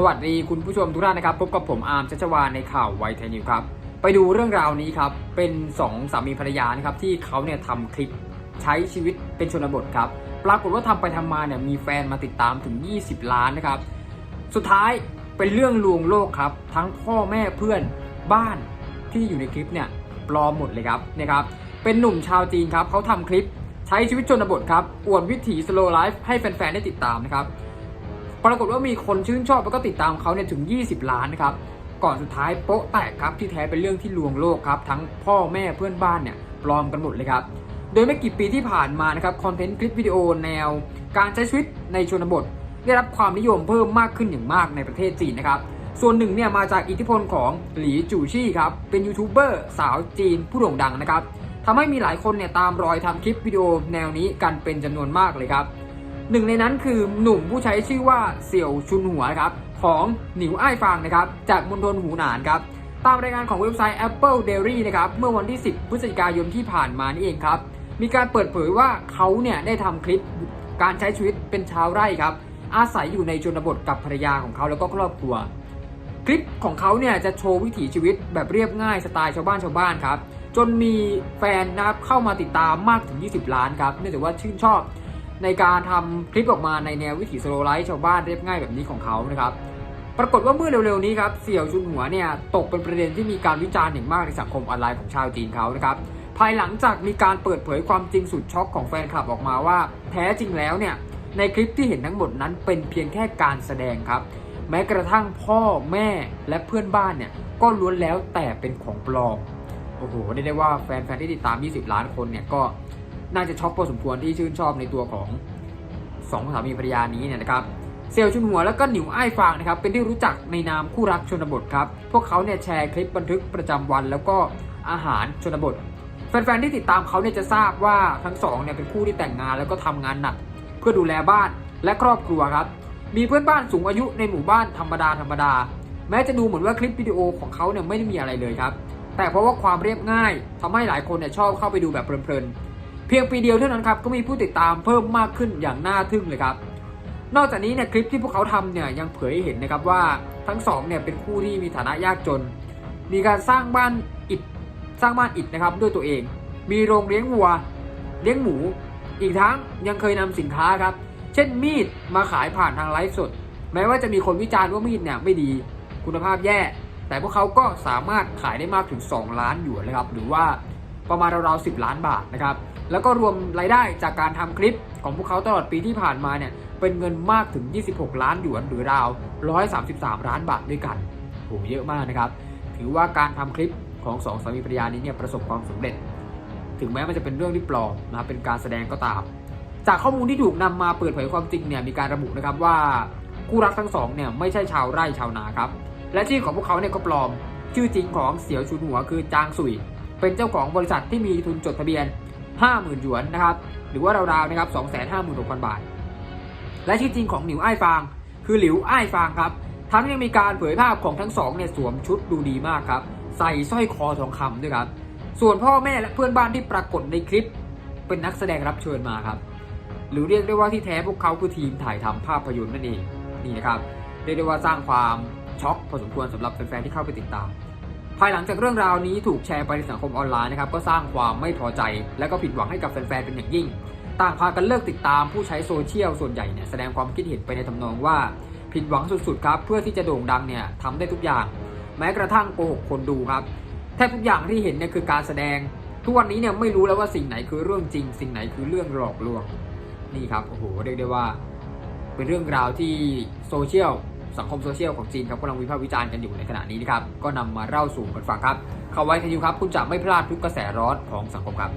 สวัสดีคุณผู้ชมทุกท่านนะครับ พบกับผมอาร์มชัชวานในข่าวไวทนิวครับ ไปดูเรื่องราวนี้ครับ เป็นสองสามีภรรยานะครับที่เขาเนี่ยทำคลิปใช้ชีวิตเป็นชนบทครับ ปรากฏว่าทำไปทำมาเนี่ยมีแฟนมาติดตามถึง 20 ล้านนะครับ สุดท้ายเป็นเรื่องลวงโลกครับ ทั้งพ่อแม่เพื่อนบ้านที่อยู่ในคลิปเนี่ยปลอมหมดเลยครับนะครับ เป็นหนุ่มชาวจีนครับเขาทำคลิปใช้ชีวิตชนบทครับอวดวิถีสโลไลฟ์ให้แฟนๆได้ติดตามนะครับ ปรากฏว่ามีคนชื่นชอบแล้วก็ติดตามเขาเนี่ยถึง 20 ล้านนะครับก่อนสุดท้ายโป๊ะแตกครับที่แท้เป็นเรื่องที่ลวงโลกครับทั้งพ่อแม่เพื่อนบ้านเนี่ยปลอมกันหมดเลยครับโดยไม่กี่ปีที่ผ่านมานะครับคอนเทนต์คลิปวิดีโอแนว การใช้ชีวิตในชนบท ได้รับความนิยมเพิ่มมากขึ้นอย่างมากในประเทศจีนนะครับส่วนหนึ่งเนี่ยมาจากอิทธิพลของหลีจู่ชี่ครับเป็นยูทูบเบอร์สาวจีนผู้โด่งดังนะครับทำให้มีหลายคนเนี่ยตามรอยทำคลิปวิดีโอแนวนี้กันเป็นจำนวนมากเลยครับ หนึ่งในนั้นคือหนุ่มผู้ใช้ชื่อว่าเสี่ยวชุนหัวครับของหนิวอ้ายฟางนะครับจากมณฑลหูหนานครับตามรายงานของเว็บไซต์ Apple Dairy นะครับเมื่อวันที่ 10 พฤศจิกายนที่ผ่านมานี่เองครับมีการเปิดเผยว่าเขาเนี่ยได้ทำคลิปการใช้ชีวิตเป็นชาวไร่ครับอาศัยอยู่ในชนบทกับภรรยาของเขาแล้วก็ครอบครัว คลิปของเขาเนี่ยจะโชว์วิถีชีวิตแบบเรียบง่ายสไตล์ชาวบ้านชาวบ้านครับจนมีแฟนนะครับเข้ามาติดตามมากถึง 20 ล้านครับเนื่องจากว่าชื่นชอบ ในการทำคลิปออกมาในแนววิถีสโลไลฟ์ชาวบ้านเรียบง่ายแบบนี้ของเขานะครับ ปรากฏว่าเมื่อเร็วๆนี้ครับเสี่ยวชุนหัวเนี่ยตกเป็นประเด็นที่มีการวิจารณ์อย่างมากในสังคมออนไลน์ของชาวจีนเขานะครับภายหลังจากมีการเปิดเผยความจริงสุดช็อกของแฟนคลับออกมาว่า แท้จริงแล้วเนี่ยในคลิปที่เห็นทั้งหมดนั้นเป็นเพียงแค่การแสดงครับ แม้กระทั่งพ่อแม่และเพื่อนบ้านเนี่ยก็ล้วนแล้วแต่เป็นของปลอมโอ้โหได้ได้ว่าแฟนๆที่ติดตาม 20 ล้านคนเนี่ยก็ น่าจะช็อกพอสมควรที่ชื่นชอบในตัวของสองสามีภรรยานี้เนี่ยนะครับเซลชุนหัวแล้วก็หนิวไอ้ฟางนะครับเป็นที่รู้จักในนามคู่รักชนบทครับพวกเขาเนี่ยแชร์คลิปบันทึกประจำวัน แล้วก็อาหารชนบท แฟนๆที่ติดตามเขาเนี่ยจะทราบว่าทั้งสองเนี่ยเป็นคู่ที่แต่งงานแล้วก็ทำงานหนัก เพื่อดูแลบ้านและครอบครัวครับมีเพื่อนบ้านสูงอายุในหมู่บ้านธรรมดาธรรมดา แม้จะดูเหมือนว่าคลิปวิดีโอของเขาเนี่ยไม่ได้มีอะไรเลยครับแต่เพราะว่าความเรียบง่ายทำให้หลายคนเนี่ยชอบเข้าไปดูแบบเพลินๆ เพียงปีเดียวเท่านั้นครับก็มีผู้ติดตามเพิ่มมากขึ้นอย่างน่าทึ่งเลยครับนอกจากนี้เนี่ยคลิปที่พวกเขาทำเนี่ยยังเผยให้เห็นนะครับว่าทั้งสองเนี่ยเป็นคู่ที่มีฐานะยากจน มีการสร้างบ้านอิฐสร้างบ้านอิฐนะครับด้วยตัวเอง มีโรงเลี้ยงวัว เลี้ยงหมู อีกทั้งยังเคยนำสินค้าครับ เช่นมีดมาขายผ่านทางไลฟ์สด แม้ว่าจะมีคนวิจารณ์ว่ามีดเนี่ยไม่ดี คุณภาพแย่ แต่พวกเขาก็สามารถขายได้มากถึง 2 ล้านหยวนเลยครับ หรือว่าประมาณราวๆ10ล้านบาทนะครับ แล้วก็รวมรายได้จากการทำคลิปของพวกเขาตลอดปีที่ผ่านมาเนี่ยเป็นเงินมากถึง 26 ล้านหยวนหรือราว 133 ล้านบาทด้วยกันโหเยอะมากนะครับ ถือว่าการทำคลิปของสองสามีภรรยานี้เนี่ยประสบความสำเร็จ ถึงแม้มันจะเป็นเรื่องที่ปลอมนะครับเป็นการแสดงก็ตาม จากข้อมูลที่ถูกนำมาเปิดเผยความจริงเนี่ยมีการระบุนะครับว่าคู่รักทั้งสองเนี่ยไม่ใช่ชาวไร่ชาวนาครับและชื่อของพวกเขาเนี่ยก็ปลอม ชื่อจริงของเสี่ยวชุนหัวคือจางสุย เป็นเจ้าของบริษัทที่มีทุนจดทะเบียน 50,000หยวนนะครับหรือว่าราวๆนะครับ256,000 บาท และชื่อจริงของหนิวไอ้ฟาง คือหลิวไอ้ฟางครับ ทั้งยังมีการเผยภาพของทั้งสองเนี่ยสวมชุดดูดีมากครับ ใส่สร้อยคอทองคำด้วยครับ ส่วนพ่อแม่และเพื่อนบ้านที่ปรากฏในคลิป เป็นนักแสดงรับเชิญมาครับ หรือเรียกได้ว่าที่แท้พวกเขาคือทีมถ่ายทำภาพยนตร์นั่นเองนี่นะครับเรียกได้ว่าสร้างความช็อกพอสมควรสำหรับแฟนๆที่เข้าไปติดตาม ภายหลังจากเรื่องราวนี้ถูกแชร์ไปในสังคมออนไลน์นะครับก็สร้างความไม่พอใจ และก็ผิดหวังให้กับแฟนๆเป็นอย่างยิ่ง ต่างพากันเลิกติดตามผู้ใช้โซเชียลส่วนใหญ่เนี่ยแสดงความคิดเห็นไปในทำนองว่า ผิดหวังสุดๆครับเพื่อที่จะโด่งดังเนี่ยทำได้ทุกอย่าง แม้กระทั่งโกหกคนดูครับแทบทุกอย่างที่เห็นเนี่ยคือการแสดง ทุกวันนี้เนี่ยไม่รู้แล้วว่าสิ่งไหนคือเรื่องจริง สิ่งไหนคือเรื่องหลอกลวงนี่ครับโอ้โหเรียกได้ว่า เป็นเรื่องราวที่โซเชียล สังคมโซเชียลของจีนครับกำลังวิพากษ์วิจารณ์กันอยู่ในขณะนี้นะครับก็นำมาเล่าสู่กันฟังครับเข้าไว้ทันยูครับ คุณจะไม่พลาดทุกกระแสร้อนของสังคมครับ